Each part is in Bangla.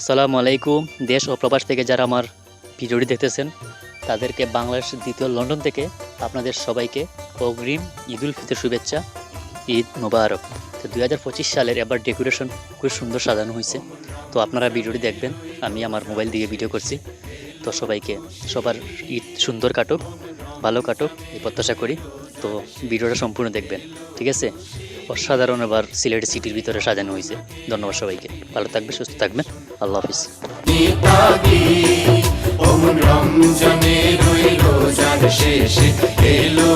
আসসালামু আলাইকুম। দেশ ও প্রবাস থেকে যারা আমার ভিডিওটি দেখতেছেন, তাদেরকে বাংলাদেশ দ্বিতীয় লন্ডন থেকে আপনাদের সবাইকে অগ্রিম ঈদুল ফিতর শুভেচ্ছা, ঈদ মোবারক। তো দুই হাজার পঁচিশ সালের এবার ডেকোরেশন খুব সুন্দর সাজানো হয়েছে। তো আপনারা ভিডিওটি দেখবেন, আমি আমার মোবাইল দিয়ে ভিডিও করছি। তো সবাইকে সবার ঈদ সুন্দর কাটুক, ভালো কাটুক, এই প্রত্যাশা করি। তো ভিডিওটা সম্পূর্ণ দেখবেন, ঠিক আছে? অসাধারণ এবার সিলেট সিটির ভিতরে সাজানো হয়েছে। ধন্যবাদ সবাইকে। ভালো থাকবে সুস্থ থাকবেন। আল্লাহ হাফিজ। রমজানের রোজার শেষে। এলো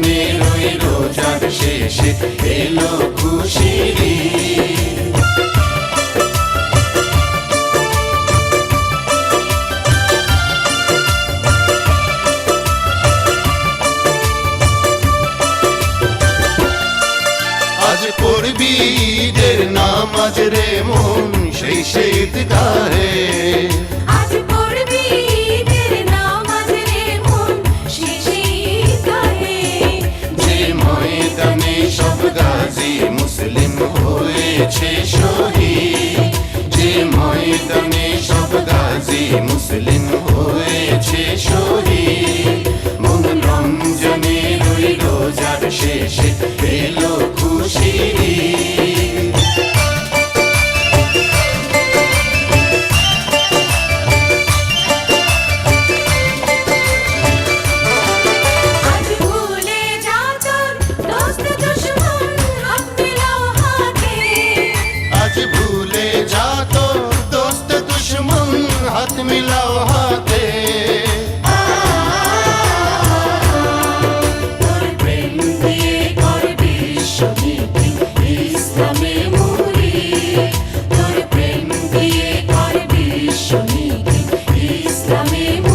মনে রইল যার শেষে, এলো খুশির আজ পড়বি ঈদের নামাজ রে মন, সেই সেই দিদা হয়েছে শহীদ। যে ময়দানে সব গাজী মুসলিম হয়েছে শহীদ। মন রমজনে রইল যার শেষে Samim.